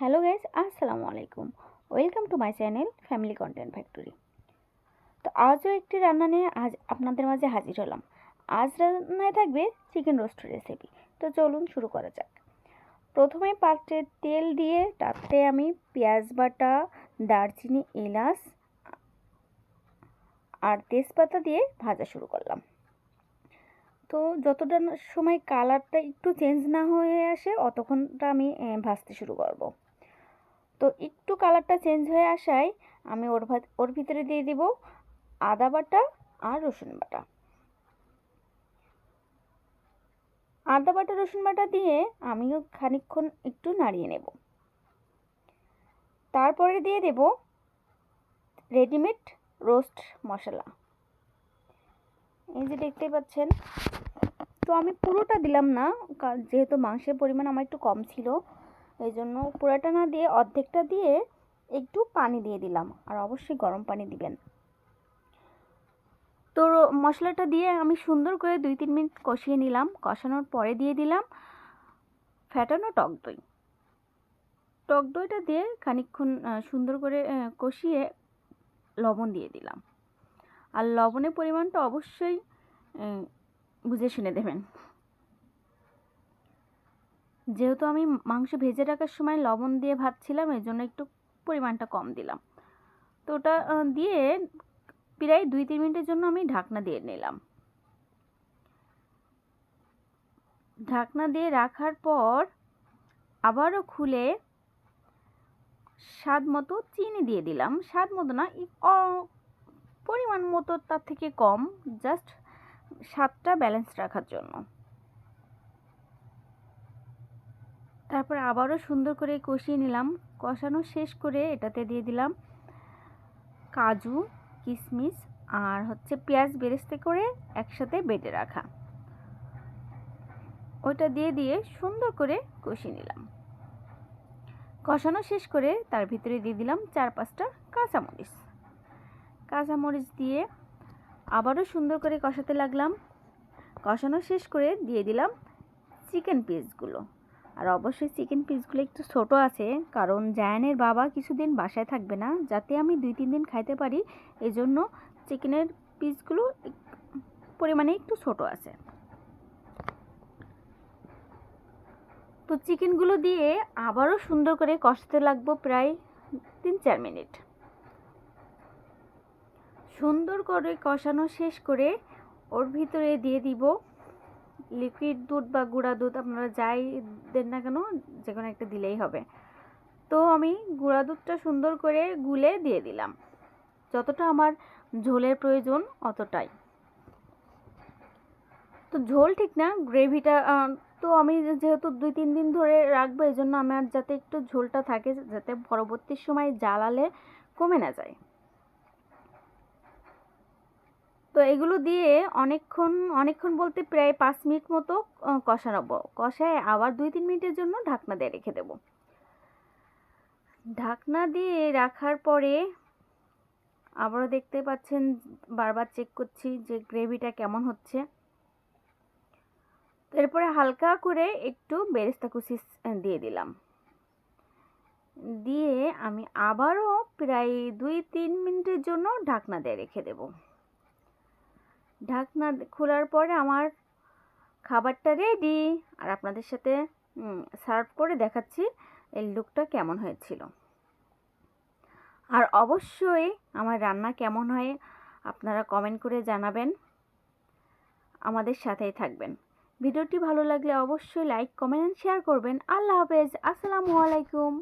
Hello guys, আসসালামু আলাইকুম। Welcome to my channel family content factory. তো আজও একটি রান্না নিয়ে আজ আপনাদের মাঝে হাজির হলাম। আজ রান্নায় থাকবে চিকেন রোস্ট রেসিপি তো চলুন শুরু করা যাক। প্রথমে পাত্রে তেল দিয়ে তাতে আমি পেঁয়াজ বাটা, দারচিনি, এলাচ আর তেজপাতা দিয়ে ভাজা শুরু করলাম। তো যতটা সময় কালারটা একটু চেঞ্জ না হয়ে আসে, অতক্ষণটা আমি ভাজতে শুরু করব। তো একটু কালারটা চেঞ্জ হয়ে আসায় আমি ওর ওর ভিতরে দিয়ে দিব আদা বাটা আর রসুন বাটা। আদা বাটা, রসুন বাটা দিয়ে আমিও খানিকক্ষণ একটু নাড়িয়ে নেব। তারপরে দিয়ে দেব রেডিমেড রোস্ট মশলা। এই যে দেখতে পাচ্ছেন, তো আমি পুরোটা দিলাম না যেহেতু মাংসের পরিমাণ আমার একটু কম ছিল এই জন্য পুরোটা না দিয়ে অর্ধেকটা দিয়ে একটু পানি দিয়ে দিলাম আর অবশ্যই গরম পানি দিবেন। তো মশলাটা দিয়ে আমি সুন্দর করে দুই তিন মিনিট কষিয়ে নিলাম। কষানোর পরে দিয়ে দিলাম ফ্যাটানো টক দই। টক দইটা দিয়ে খানিকক্ষণ সুন্দর করে কষিয়ে লবণ দিয়ে দিলাম। আর লবণের পরিমাণটা অবশ্যই বুঝে শুনে দেবেন। যেহেতু আমি মাংস ভেজে রাখার সময় লবণ দিয়ে ভাজছিলাম এই জন্য একটু পরিমাণটা কম দিলাম। তো ওটা দিয়ে প্রায় দুই তিন মিনিটের জন্য আমি ঢাকনা দিয়ে নিলাম। ঢাকনা দিয়ে রাখার পর আবারও খুলে স্বাদ মতো চিনি দিয়ে দিলাম। স্বাদ মতো না পরিমাণ মতো তার থেকে কম, জাস্ট স্বাদটা ব্যালেন্স রাখার জন্য। তারপর আবারও সুন্দর করে কষিয়ে নিলাম। কষানো শেষ করে এটাতে দিয়ে দিলাম কাজু কিশমিশ আর হচ্ছে পেঁয়াজ বেরেস্তে করে একসাথে বেটে রাখা। ওইটা দিয়ে দিয়ে সুন্দর করে কষিয়ে নিলাম। কষানো শেষ করে তার ভিতরে দিয়ে দিলাম চার পাঁচটা কাঁচামরিচ। কাঁচামরিচ দিয়ে আবারও সুন্দর করে কষাতে লাগলাম। কষানো শেষ করে দিয়ে দিলাম চিকেন পিসগুলো আর অবশ্যই চিকেন পিসগুলো একটু ছোট আছে, কারণ জায়ানের বাবা কিছুদিন বাসায় থাকবে না, যাতে আমি দুই, তিন দিন খাইতে পারি এই জন্য চিকেনের পিসগুলো পরিমাণে একটু ছোট আছে। তো চিকেনগুলো দিয়ে আবারও সুন্দর করে কষতে লাগবো প্রায় তিন, চার মিনিট। সুন্দর করে কষানো শেষ করে ওর ভিতরে দিয়ে দিব লিকুইড দুধ বা গুঁড়া দুধ আপনারা যাই দেন না কেন, যে কোনো একটা দিলেই হবে। তো আমি গুঁড়া দুধটা সুন্দর করে গুলে দিয়ে দিলাম। যতটা আমার ঝোলের প্রয়োজন অতটাই। তো ঝোল ঠিক না, গ্রেভিটা তো আমি যেহেতু দুই তিন দিন ধরে রাখব এই জন্য আমার যাতে একটু ঝোলটা থাকে, যাতে পরবর্তী সময় জ্বালালে কমে না যায়। তো এগুলো দিয়ে অনেকক্ষণ অনেকক্ষণ বলতে প্রায় পাঁচ মিনিট মতো কষানো কষায় আবার দুই তিন মিনিটের জন্য ঢাকনা দিয়ে রেখে দেব। ঢাকনা দিয়ে রাখার পরে আবারও দেখতে পাচ্ছেন, বারবার চেক করছি যে গ্রেভিটা কেমন হচ্ছে। এরপরে হালকা করে একটু বেরেস্তা কুচি দিয়ে দিলাম। দিয়ে আমি আবারও প্রায় দুই তিন মিনিটের জন্য ঢাকনা দিয়ে রেখে দেবো। ঢাকনা খোলার পরে আমার খাবারটা রেডি আর আপনাদের সাথে সার্ভ করে দেখাচ্ছি এই লুকটা কেমন হয়েছিল। আর অবশ্যই আমার রান্না কেমন হয় আপনারা কমেন্ট করে জানাবেন। আমাদের সাথেই থাকবেন। ভিডিওটি ভালো লাগলে অবশ্যই লাইক কমেন্ট শেয়ার করবেন। আল্লাহ হাফেজ। আসসালামু আলাইকুম।